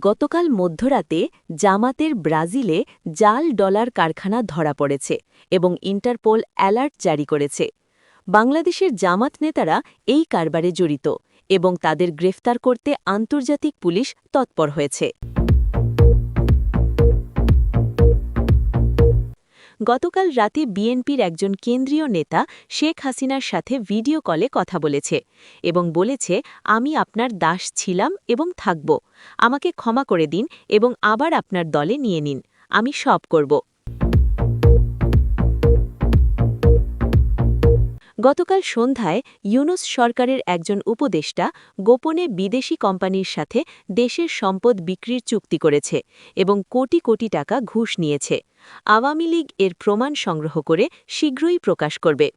গতকাল মধ্যরাতে জামাতের ব্রাজিলে জাল ডলার কারখানা ধরা পড়েছে এবং ইন্টারপোল অ্যালার্ট জারি করেছে। বাংলাদেশের জামাত নেতারা এই কারবারে জড়িত এবং তাদের গ্রেফতার করতে আন্তর্জাতিক পুলিশ তৎপর হয়েছে। গতকাল রাতে বিএনপির একজন কেন্দ্রীয় নেতা শেখ হাসিনার সাথে ভিডিও কলে কথা বলেছে এবং বলেছে, আমি আপনার দাস ছিলাম এবং থাকব। আমাকে ক্ষমা করে দিন এবং আবার আপনার দলে নিয়ে নিন। আমি সব করব। গতকাল সন্ধ্যায় ইউনুস সরকারের একজন উপদেষ্টা গোপনে বিদেশি কোম্পানির সাথে দেশের সম্পদ বিক্রির চুক্তি করেছে এবং কোটি কোটি টাকা ঘুষ নিয়েছে। আওয়ামী লীগ এর প্রমাণ সংগ্রহ করে শীঘ্রই প্রকাশ করবে।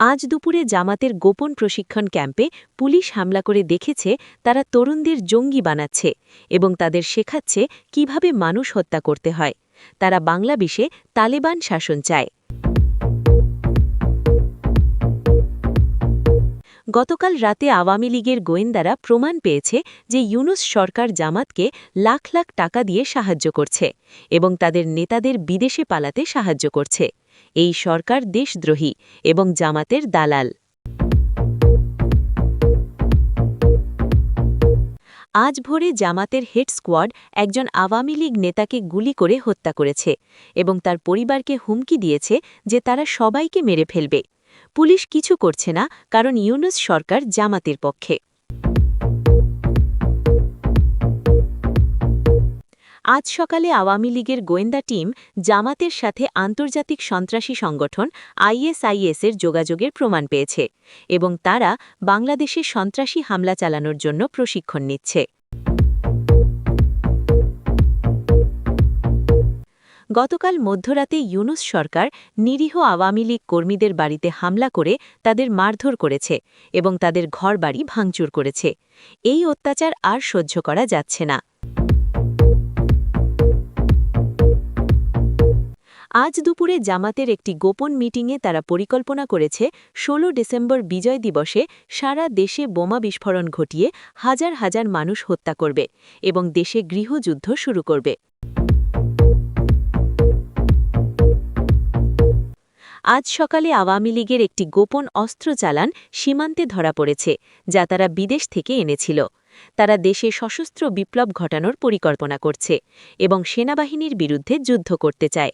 আজ দুপুরে জামাতের গোপন প্রশিক্ষণ ক্যাম্পে পুলিশ হামলা করে দেখেছে তারা তরুণদের জঙ্গি বানাচ্ছে এবং তাদের শেখাচ্ছে কীভাবে মানুষ হত্যা করতে হয়। তারা বাংলাদেশে তালেবান শাসন চায়। গতকাল রাতে আওয়ামী লীগের গোয়েন্দারা প্রমাণ পেয়েছে যে ইউনুস সরকার জামাতকে লাখ লাখ টাকা দিয়ে সাহায্য করছে এবং তাদের নেতাদের বিদেশে পালাতে সাহায্য করছে। এই সরকার দেশদ্রোহী এবং জামাতের দালাল। আজ ভোরে জামাতের হেড স্কোয়াড একজন আওয়ামী লীগ নেতাকে গুলি করে হত্যা করেছে এবং তার পরিবারকে হুমকি দিয়েছে যে তারা সবাইকে মেরে ফেলবে। পুলিশ কিছু করছে না, কারণ ইউনুস সরকার জামাতের পক্ষে। আজ সকালে আওয়ামী লীগের গোয়েন্দা টিম জামাতের সাথে আন্তর্জাতিক সন্ত্রাসী সংগঠন আইএসআইএসের যোগাযোগের প্রমাণ পেয়েছে এবং তারা বাংলাদেশে সন্ত্রাসী হামলা চালানোর জন্য প্রশিক্ষণ নিচ্ছে। গতকাল মধ্যরাতে ইউনুস সরকার নিরীহ আওয়ামী লীগ কর্মীদের বাড়িতে হামলা করে তাদের মারধর করেছে এবং তাদের ঘরবাড়ি ভাঙচুর করেছে। এই অত্যাচার আর সহ্য করা যাচ্ছে না। আজ দুপুরে জামাতের একটি গোপন মিটিংয়ে তারা পরিকল্পনা করেছে ১৬ ডিসেম্বর বিজয় দিবসে সারা দেশে বোমা বিস্ফোরণ ঘটিয়ে হাজার হাজার মানুষ হত্যা করবে এবং দেশে গৃহযুদ্ধ শুরু করবে। আজ সকালে আওয়ামী লীগের একটি গোপন অস্ত্র চালান সীমান্তে ধরা পড়েছে, যা তারা বিদেশ থেকে এনেছিল। তারা দেশে সশস্ত্র বিপ্লব ঘটানোর পরিকল্পনা করছে এবং সেনাবাহিনীর বিরুদ্ধে যুদ্ধ করতে চায়।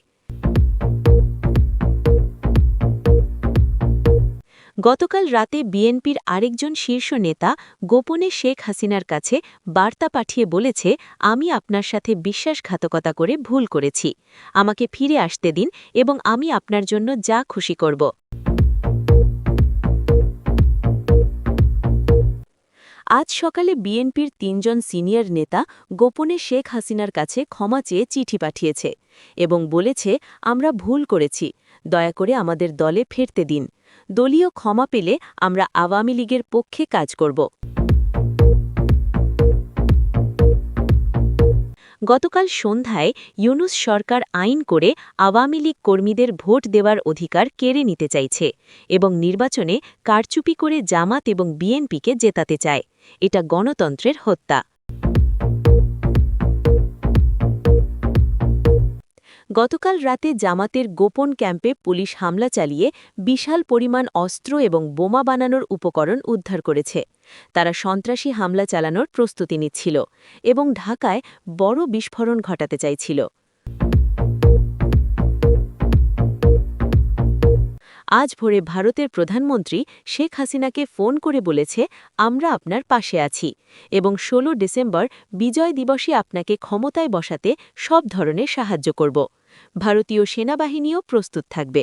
গতকাল রাতে বিএনপির আরেকজন শীর্ষ নেতা গোপনে শেখ হাসিনার কাছে বার্তা পাঠিয়ে বলেছে, আমি আপনার সাথে বিশ্বাসঘাতকতা করে ভুল করেছি। আমাকে ফিরে আসতে দিন এবং আমি আপনার জন্য যা খুশি করব। আজ সকালে বিএনপির তিনজন সিনিয়র নেতা গোপনে শেখ হাসিনার কাছে ক্ষমা চেয়ে চিঠি পাঠিয়েছে এবং বলেছে, আমরা ভুল করেছি। দয়া করে আমাদের দলে ফেরতে দিন। দলীয় ক্ষমা পেলে আমরা আওয়ামী লীগের পক্ষে কাজ করব। গতকাল সন্ধ্যায় ইউনুস সরকার আইন করে আওয়ামী লীগ কর্মীদের ভোট দেওয়ার অধিকার কেড়ে নিতে চাইছে এবং নির্বাচনে কারচুপি করে জামাত এবং বিএনপিকে জেতাতে চায়। এটা গণতন্ত্রের হত্যা। গতকাল রাতে জামাতের গোপন ক্যাম্পে পুলিশ হামলা চালিয়ে বিশাল পরিমাণ অস্ত্র এবং বোমা বানানোর উপকরণ উদ্ধার করেছে। তারা সন্ত্রাসী হামলা চালানোর প্রস্তুতি নিচ্ছিল এবং ঢাকায় বড় বিস্ফোরণ ঘটাতে চাইছিল। আজ ভোরে ভারতের প্রধানমন্ত্রী শেখ হাসিনাকে ফোন করে বলেছে, আমরা আপনার পাশে আছি এবং ১৬ ডিসেম্বর বিজয় দিবসে আপনাকে ক্ষমতায় বসাতে সব ধরনের সাহায্য করব। ভারতীয় সেনাবাহিনীও প্রস্তুত থাকবে।